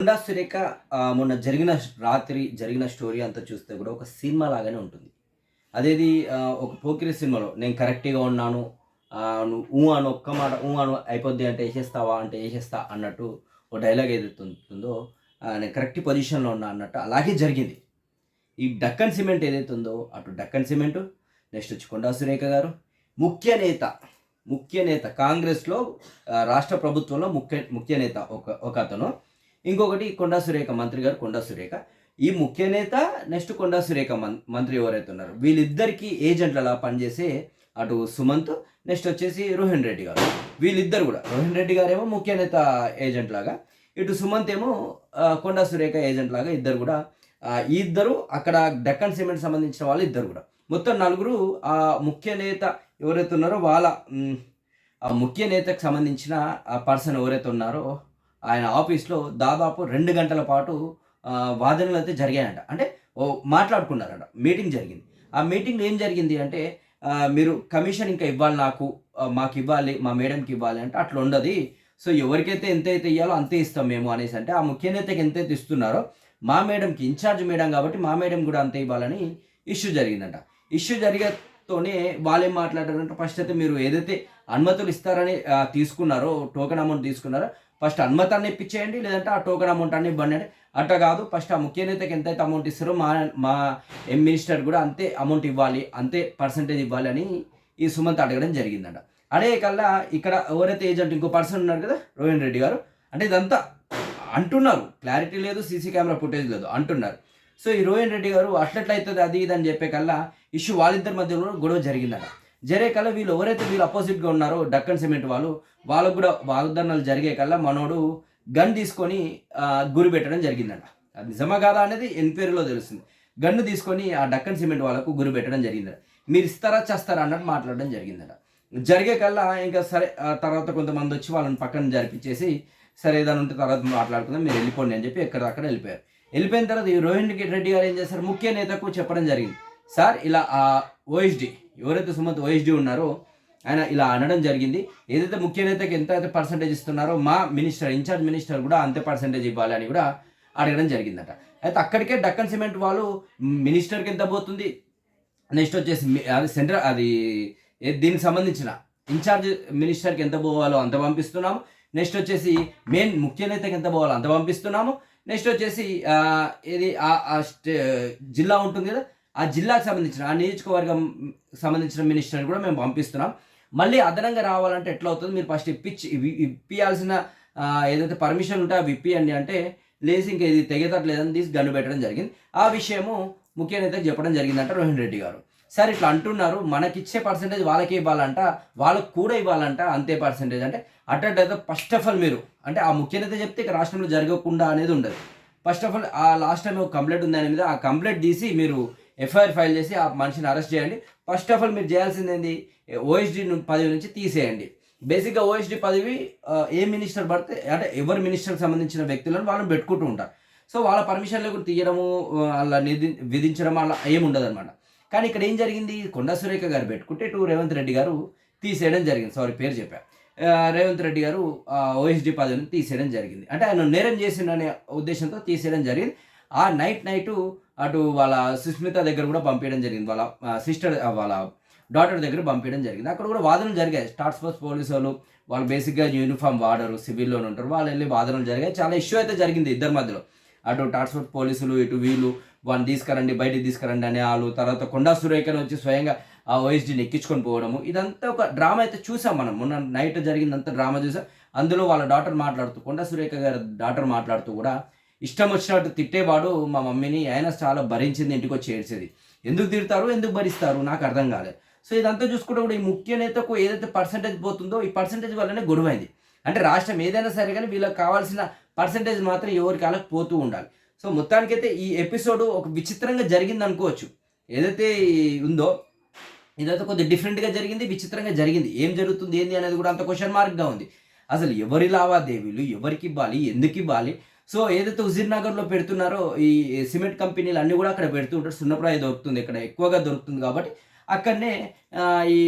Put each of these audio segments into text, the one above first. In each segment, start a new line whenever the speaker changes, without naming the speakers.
కొండా సురేఖ మొన్న జరిగిన రాత్రి జరిగిన స్టోరీ అంతా చూస్తే కూడా ఒక సినిమా లాగానే ఉంటుంది. అదేది ఒక పోకిరి సినిమాలో నేను కరెక్ట్గా ఉన్నాను నువ్వు ఊ అని ఒక్క మాట ఊ అను అయిపోద్ది అంటే వేసేస్తావా అంటే వేసేస్తా అన్నట్టు ఒక డైలాగ్ ఏదైతే నేను కరెక్ట్ పొజిషన్లో ఉన్నా అన్నట్టు అలాగే జరిగింది. ఈ డక్కన్ సిమెంట్ ఏదైతే ఉందో అటు డక్కన్ సిమెంట్ నెక్స్ట్ వచ్చి కొండా సురేఖ గారు ముఖ్య నేత ముఖ్య నేత కాంగ్రెస్లో రాష్ట్ర ప్రభుత్వంలో ముఖ్య ముఖ్య నేత ఒక ఒక అతను. ఇంకొకటి కొండా సురేఖ మంత్రి గారు కొండా సురేఖ. ఈ ముఖ్య నేత నెక్స్ట్ కొండా సురేఖ మం మంత్రి ఎవరైతే ఉన్నారో వీళ్ళిద్దరికి ఏజెంట్లలా పనిచేసే అటు సుమంత్ నెక్స్ట్ వచ్చేసి రోహన్ రెడ్డి గారు. వీళ్ళిద్దరు కూడా రోహన్ రెడ్డి గారేమో ముఖ్య నేత ఏజెంట్ లాగా ఇటు సుమంత్ ఏమో కొండా సురేఖ ఏజెంట్ లాగా ఇద్దరు కూడా ఈ ఇద్దరు అక్కడ డక్కన్ సిమెంట్ సంబంధించిన వాళ్ళు ఇద్దరు కూడా. మొత్తం నలుగురు ఆ ముఖ్య నేత ఎవరైతే ఉన్నారో వాళ్ళ ఆ ముఖ్య నేతకు సంబంధించిన ఆ పర్సన్ ఎవరైతే ఉన్నారో ఆయన ఆఫీస్లో దాదాపు రెండు గంటల పాటు వాదనలు అయితే జరిగాయంట. అంటే ఓ మాట్లాడుకున్నారంట. మీటింగ్ జరిగింది. ఆ మీటింగ్లో ఏం జరిగింది అంటే మీరు కమిషన్ ఇంకా ఇవ్వాలి నాకు మాకు ఇవ్వాలి మా మేడంకి ఇవ్వాలి అంటే అట్లా ఉండదు. సో ఎవరికైతే ఎంత అయితే ఇవ్వాలో అంతే ఇస్తాం మేము అనేసి అంటే ఆ ముఖ్య నేతకి ఎంతైతే ఇస్తున్నారో మా మేడంకి ఇన్ఛార్జ్ మేడం కాబట్టి మా మేడం కూడా అంతే ఇవ్వాలని ఇష్యూ జరిగిందంట. ఇష్యూ జరిగేతోనే వాళ్ళు ఏం మాట్లాడారంటే ఫస్ట్ అయితే మీరు ఏదైతే అనుమతులు ఇస్తారని తీసుకున్నారో టోకెన్ అమౌంట్ తీసుకున్నారో ఫస్ట్ అనుమతాన్ని ఇప్పించేయండి లేదంటే ఆ టోకెన్ అమౌంట్ అన్ని ఇవ్వండి అట్ట అట్లా కాదు ఫస్ట్ ఆ ముఖ్య నేతకి ఎంతైతే అమౌంట్ ఇస్తారో మా మా ఎం మినిస్టర్ కూడా అంతే అమౌంట్ ఇవ్వాలి అంతే పర్సంటేజ్ ఇవ్వాలి అని ఈ సుమంత్ అడగడం జరిగిందంట. అదే కల్లా ఇక్కడ ఎవరైతే ఏజెంట్ ఇంకో పర్సన్ ఉన్నారు కదా రోహిన్ రెడ్డి గారు అంటే ఇదంతా అంటున్నారు. క్లారిటీ లేదు సీసీ కెమెరా ఫుటేజ్ లేదు అంటున్నారు. సో ఈ రోహిన్ రెడ్డి గారు అట్లట్లయితుంది అది ఇది అని చెప్పే కల్లా ఇష్యూ వాళ్ళిద్దరి మధ్యలో గొడవ జరిగిందట. జరిగే కల్లా వీళ్ళు ఎవరైతే వీళ్ళు అపోజిట్గా ఉన్నారో డక్కన్ సిమెంట్ వాళ్ళు వాళ్ళకు కూడా వాగ్దానాలు జరిగే కల్లా మనోడు గన్ తీసుకొని గురి పెట్టడం జరిగిందంట. అది నిజమా కాదా అనేది ఎన్క్వైరీలో తెలుస్తుంది. గన్ను తీసుకొని ఆ డక్కన్ సిమెంట్ వాళ్ళకు గురి పెట్టడం జరిగిందట. మీరు ఇస్తారా చేస్తారా అన్నట్టు మాట్లాడడం జరిగిందట. జరిగే కల్లా ఇంకా సరే ఆ తర్వాత కొంతమంది వచ్చి వాళ్ళని పక్కన జరిపించేసి సరే ఏదైనా ఉంటే తర్వాత మాట్లాడుకుందాం మీరు వెళ్ళిపోండి అని చెప్పి ఎక్కడ అక్కడ వెళ్ళిపోయారు. వెళ్ళిపోయిన తర్వాత ఈ రోహిణ్ రెడ్డి గారు ఏం చేశారు? ముఖ్య నేతకు చెప్పడం జరిగింది. సార్ ఇలా ఆ ఓఎస్డి ఎవరైతే సుమంత్ ఓఎస్డి ఉన్నారో ఆయన ఇలా అనడం జరిగింది. ఏదైతే ముఖ్య నేతకి ఎంత అయితే పర్సంటేజ్ ఇస్తున్నారో మా మినిస్టర్ ఇన్ఛార్జ్ మినిస్టర్ కూడా అంతే పర్సంటేజ్ ఇవ్వాలి అని కూడా అడగడం జరిగిందట. అయితే అక్కడికే డక్కన్ సిమెంట్ వాళ్ళు మినిస్టర్కి ఎంత పోతుంది? నెక్స్ట్ వచ్చేసి అది సెంట్రల్ అది దీనికి సంబంధించిన ఇన్ఛార్జ్ మినిస్టర్కి ఎంత పోవాలో అంత పంపిస్తున్నాము. నెక్స్ట్ వచ్చేసి మెయిన్ ముఖ్య నేతకి ఎంత పోవాలో అంత పంపిస్తున్నాము. నెక్స్ట్ వచ్చేసి ఇది ఏది ఆ- ఆ స్టే జిల్లా ఉంటుంది కదా ఆ జిల్లాకు సంబంధించిన ఆ నియోజకవర్గం సంబంధించిన మినిస్టర్ కూడా మేము పంపిస్తున్నాం. మళ్ళీ అదనంగా రావాలంటే ఎట్లా అవుతుంది? మీరు ఫస్ట్ ఇప్పించి ఇప్పియాల్సిన ఏదైతే పర్మిషన్ ఉంటే అవి ఇప్పియండి అంటే లేసి ఇంకా ఇది తెగేటట్లేదని తీసి గన్ను పెట్టడం జరిగింది. ఆ విషయము ముఖ్య నేతకు చెప్పడం జరిగిందంట రోహిణ్ రెడ్డి గారు. సరే ఇట్లా అంటున్నారు మనకిచ్చే పర్సంటేజ్ వాళ్ళకి ఇవ్వాలంట వాళ్ళకు కూడా ఇవ్వాలంట అంతే పర్సంటేజ్ అంటే అట్టయితే ఫస్ట్ ఆఫ్ ఆల్ మీరు అంటే ఆ ముఖ్య నేత చెప్తే ఇక రాష్ట్రంలో జరగకుండా అనేది ఉండదు. ఫస్ట్ ఆఫ్ ఆల్ ఆ లాస్ట్ టైం ఒక కంప్లైంట్ ఉంది దాని మీద ఆ కంప్లైంట్ తీసి మీరు ఎఫ్ఐఆర్ ఫైల్ చేసి ఆ మనిషిని అరెస్ట్ చేయండి. ఫస్ట్ ఆఫ్ ఆల్ మీరు చేయాల్సింది ఏంది? ఓఎస్డి పదవి నుంచి తీసేయండి. బేసిక్గా ఓఎస్డి పదవి ఏ మినిస్టర్ పడితే అంటే ఎవరి మినిస్టర్కి సంబంధించిన వ్యక్తులను వాళ్ళని పెట్టుకుంటూ ఉంటారు. సో వాళ్ళ పర్మిషన్ లేకుండా తీయడము అలా నిధి విధించడం అలా ఏమి ఉండదు అనమాట కానీ ఇక్కడ ఏం జరిగింది? కొండా సురేఖ గారు పెట్టుకుంటే టూ రేవంత్ రెడ్డి గారు తీసేయడం జరిగింది. సారీ పేరు చెప్పా. రేవంత్ రెడ్డి గారు ఓఎస్డి పదవిని తీసేయడం జరిగింది. అంటే ఆయన నేరం చేసిండనే ఉద్దేశంతో తీసేయడం జరిగింది. ఆ నైట్ నైటు అటు వాళ్ళ సుస్మిత దగ్గర కూడా పంపించడం జరిగింది. వాళ్ళ సిస్టర్ వాళ్ళ డాటర్ దగ్గర పంపించడం జరిగింది. అక్కడ కూడా వాదనలు జరిగాయి. స్టార్ట్ ఫోర్స్ పోలీసు వాళ్ళు వాళ్ళు బేసిక్గా యూనిఫామ్ వాడరు సివిల్లో ఉంటారు. వాళ్ళు వెళ్ళి వాదనలు జరిగాయి. చాలా ఇష్యూ అయితే జరిగింది ఇద్దరి మధ్యలో. అటు టాస్క్ ఫోర్స్ పోలీసులు ఇటు వీళ్ళు వాళ్ళని తీసుకురండి బయటికి తీసుకురండి అనే వాళ్ళు తర్వాత కొండా సురేఖను వచ్చి స్వయంగా ఆ ఓఎస్డీని ఎక్కించుకొని పోవడము. ఇదంతా ఒక డ్రామా అయితే చూసాం మనం. మొన్న నైట్ జరిగిందంతా డ్రామా చూసాం. అందులో వాళ్ళ డాటర్ మాట్లాడుతూ కొండా సురేఖ గారి డాటర్ మాట్లాడుతూ కూడా ఇష్టం వచ్చినట్టు తిట్టేవాడు మా మమ్మీని. ఆయన చాలా భరించింది ఇంటికి వచ్చి ఏడ్చేది. ఎందుకు తిడతారు? ఎందుకు భరిస్తారు? నాకు అర్థం కాలేదు సో ఇదంతా చూసుకుంటే కూడా ఈ ముఖ్య నేతకు ఏదైతే పర్సంటేజ్ పోతుందో ఈ పర్సంటేజ్ వల్లనే గొడవైంది. అంటే రాష్ట్రం ఏదైనా సరే కానీ వీళ్ళకి కావాల్సిన పర్సంటేజ్ మాత్రం ఎవరికి వాళ్ళకి పోతూ ఉండాలి. సో మొత్తానికైతే ఈ ఎపిసోడ్ ఒక విచిత్రంగా జరిగింది అనుకోవచ్చు. ఏదైతే ఉందో ఇదైతే కొద్దిగా డిఫరెంట్గా జరిగింది విచిత్రంగా జరిగింది. ఏం జరుగుతుంది ఏంది అనేది కూడా అంత క్వశ్చన్ మార్క్గా ఉంది. అసలు ఎవరి లావాదేవీలు ఎవరికి ఇవ్వాలి ఎందుకు ఇవ్వాలి? సో ఏదైతే ఉజీర్ నగర్లో పెడుతున్నారో ఈ సిమెంట్ కంపెనీలు అన్నీ కూడా అక్కడ పెడుతూ ఉంటారు. సున్నప్రాయ దొరుకుతుంది ఇక్కడ ఎక్కువగా దొరుకుతుంది కాబట్టి అక్కడనే ఈ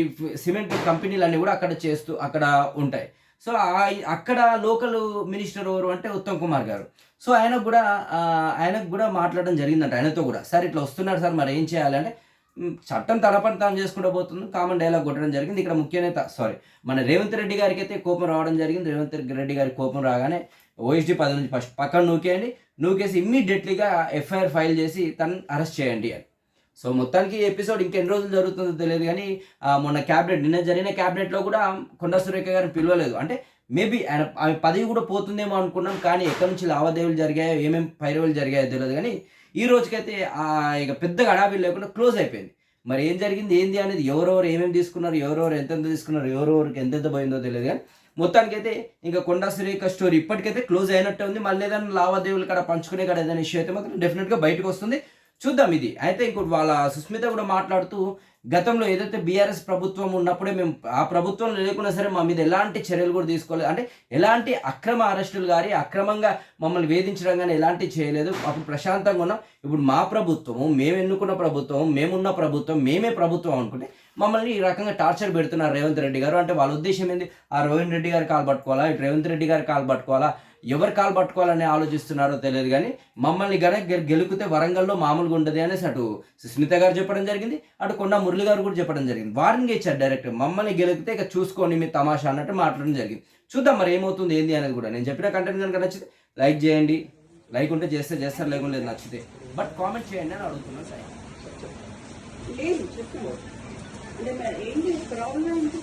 సిమెంట్ కంపెనీలు అన్నీ కూడా అక్కడ చేస్తూ అక్కడ ఉంటాయి. సో అక్కడ లోకల్ మినిస్టర్ ఎవరు అంటే ఉత్తమ్ కుమార్ గారు. సో ఆయనకు కూడా ఆయనకు కూడా మాట్లాడడం జరిగిందంట ఆయనతో కూడా. సార్ ఇట్లా వస్తున్నారు సార్ మరి ఏం చేయాలంటే చట్టం తన పని తాను చేసుకుంటూ పోతుంది కామన్ డైలాగ్ కొట్టడం జరిగింది. ఇక్కడ ముఖ్య నేత సారీ మన రేవంత్ రెడ్డి గారికి అయితే కోపం రావడం జరిగింది. రేవంత్ రెడ్డి గారికి కోపం రాగానే ఓఎస్డీ పది నుంచి ఫస్ట్ పక్కన నూకేయండి. నూకేసి ఇమ్మీడియట్లీగా ఎఫ్ఐఆర్ ఫైల్ చేసి తను అరెస్ట్ చేయండి అని. సో మొత్తానికి ఎపిసోడ్ ఇంకెన్ని రోజులు జరుగుతుందో తెలియదు కానీ మొన్న క్యాబినెట్ నిన్న జరిగిన క్యాబినెట్లో కూడా కొండా సురేఖ గారిని పిలవలేదు. అంటే మేబీ ఆయన ఆమె పదవి కూడా పోతుందేమో అనుకున్నాం కానీ ఎక్కడి నుంచి లావాదేవీలు జరిగాయో ఏమేమి పైరవులు జరిగాయో తెలియదు కానీ ఈ రోజుకైతే ఆ ఇక పెద్దగా అడాబీలు లేకుండా క్లోజ్ అయిపోయింది. మరి ఏం జరిగింది ఏంది అనేది ఎవరెవరు ఏమేమి తీసుకున్నారు ఎవరెవరు ఎంతెంత తీసుకున్నారు ఎవరెవరికి ఎంతెంత పోయిందో తెలియదు కానీ మొత్తానికైతే ఇంకా కొండా సురేఖ స్టోరీ ఇప్పటికైతే క్లోజ్ అయినట్టే ఉంది. మళ్ళీ ఏదైనా లావాదేవీలు కాడ పంచుకునే కాడ ఏదైనా ఇష్యూ అయితే మాత్రం డెఫినెట్గా బయటకు వస్తుంది. చూద్దాం ఇది. అయితే ఇంకోటి వాళ్ళ సుస్మిత కూడా మాట్లాడుతూ గతంలో ఏదైతే బీఆర్ఎస్ ప్రభుత్వం ఉన్నప్పుడే మేము ఆ ప్రభుత్వం లేకున్నా సరే మా మీద ఎలాంటి చర్యలు కూడా తీసుకోలేదు. అంటే ఎలాంటి అక్రమ అరెస్టులు కానీ అక్రమంగా మమ్మల్ని వేధించడం కానీ ఎలాంటి చేయలేదు. అప్పుడు ప్రశాంతంగా ఉన్నాం. ఇప్పుడు మా ప్రభుత్వము మేము ఎన్నుకున్న ప్రభుత్వం మేమున్న ప్రభుత్వం మేమే ప్రభుత్వం అనుకుంటే మమ్మల్ని ఈ రకంగా టార్చర్ పెడుతున్నారు రేవంత్ రెడ్డి గారు. అంటే వాళ్ళ ఉద్దేశం ఏంది? ఆ రోహిన్ రెడ్డి గారు కాలు పట్టుకోవాలా? ఇటు రేవంత్ రెడ్డి గారు కాలు పట్టుకోవాలా? ఎవరు కాలు పట్టుకోవాలని ఆలోచిస్తున్నారో తెలియదు కానీ మమ్మల్ని గనక గెలుకుతే వరంగల్లో మామూలుగా ఉండదు అనేసి అటు సుస్మిత గారు చెప్పడం జరిగింది అటు కొండ మురళి గారు కూడా చెప్పడం జరిగింది. వార్నింగ్ ఇచ్చారు డైరెక్ట్ మమ్మల్ని గెలికితే ఇక చూసుకోండి మీ తమాషా అన్నట్టు మాట్లాడడం జరిగింది. చూద్దాం మరి ఏమవుతుంది ఏంది అనేది కూడా. నేను చెప్పిన కంటెంట్ కనుక నచ్చితే లైక్ చేయండి. లైక్ ఉంటే చేస్తే చేస్తారు లేకుండా లేదు నచ్చితే. బట్ కామెంట్ చేయండి అని అడుగుతున్నాను సార్
లేదు అంటే ఏంటి? ప్రాబ్లం ఏంటి?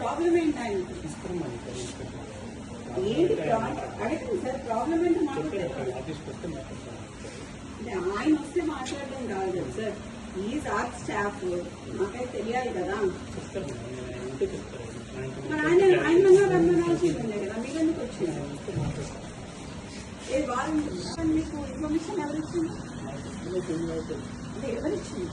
ప్రాబ్లం ఏంటి ఆయన ఏంటి ప్రాబ్లం అడగండి సార్ ప్రాబ్లం ఏంటో మాట్లాడతారు అంటే ఆయన వస్తే మాట్లాడడం కాదు కదా సార్ ఈజ్ ఆర్ స్టాఫ్ మాకైతే తెలియాలి కదా మరి ఆయన ఆయన మన రమ్మనాల్సి ఉండే కదా మీరు ఎందుకు వచ్చింది ఏ వాళ్ళు మీకు ఇన్ఫర్మేషన్ ఎవరు ఇచ్చింది అంటే ఎవరు ఇచ్చింది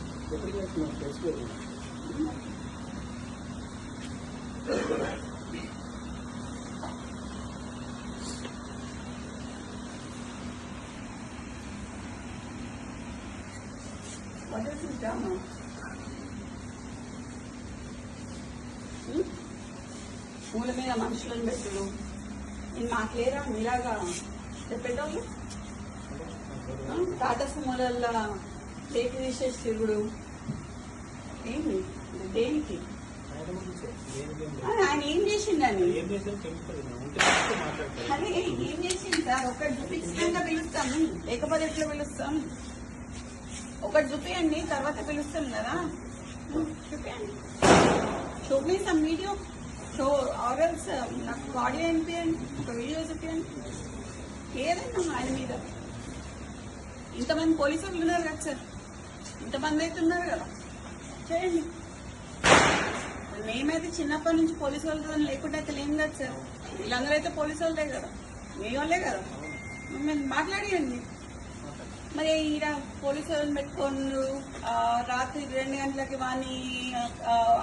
What is this drama? పూల మీద మనుషులను పెట్టుడు. నేను మాకు లేరా మీలాగా చెప్పేటోళ్ళు? Hm? ఆ? టాటా సుమోలల్లో టేక్ తీసేసి తిరుగుడు దేనికి? ఆయన ఏం చేసిండని? అరే ఏం చేసింది సార్? ఒక్కటి చూపించినాక పిలుస్తాం. లేకపోతే ఎట్లా పిలుస్తాం? ఒకటి చూపియండి తర్వాత పిలుస్తాం కదా చూపియండి show me some video show ఆర్ఎల్స్ నాకు ఆడియో వినిపించండి ఒక వీడియో చూపియండి. ఏదైనా ఆయన మీద. ఇంతమంది పోలీసులు ఉన్నారు కదా సార్. ఇంతమంది అయితే ఉన్నారు కదా. చేయండి. మేమైతే చిన్నప్పటి నుంచి పోలీసు వాళ్ళతో లేకుండా అయితే లేం కదా సార్. వీళ్ళందరూ అయితే పోలీసు వాళ్ళే కదా. మీ వాళ్ళే కదా. మేము మాట్లాడియండి. మరి ఈడ పోలీసు వాళ్ళని పెట్టుకోండు రాత్రి రెండు గంటలకి వాని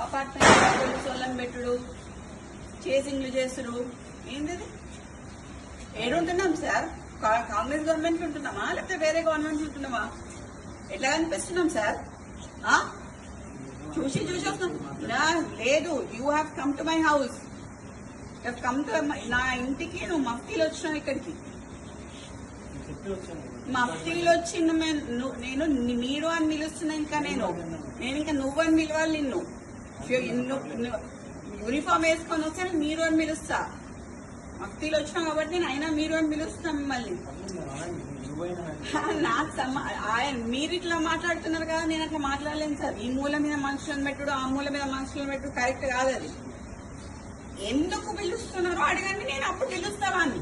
అపార్ట్మెంట్ పోలీసు వాళ్ళని పెట్టుడు. చేసింగ్లు చేసుడు ఏంటిది? ఏడుంటున్నాం సార్? కా- కాంగ్రెస్ గవర్నమెంట్ ఉంటున్నామా? లేకపోతే వేరే గవర్నమెంట్ ఉంటున్నామా? ఎట్లా కనిపిస్తున్నాం సార్? చూసి చూసి వస్తున్నాం. లేదు. You have come to my house come to నా ఇంటికి నువ్వు మఫ్తీలు వచ్చినావు ఇక్కడికి. మఫ్తీలు వచ్చి నేను మీరు అని పిలుస్తున్నా ఇంకా నేను. నేను ఇంకా నువ్వు అని పిలవాలి నిన్ను. యూనిఫామ్ వేసుకొని వస్తే మీరు అని పిలుస్తా. మఫ్తీలు వచ్చినాం కాబట్టి నేను అయినా మీరు అని పిలుస్తాను మిమ్మల్ని. నాకు ఆయన మీరు ఇట్లా మాట్లాడుతున్నారు కదా నేను అట్లా మాట్లాడలేను సార్. ఈ మూల మీద మనుషులను పెట్టుడు ఆ మూల మీద మనుషులను పెట్టుడు కరెక్ట్ కాదు అది. ఎందుకు పిలుస్తున్నారో అడగండి నేను అప్పుడు పిలుస్తావాన్ని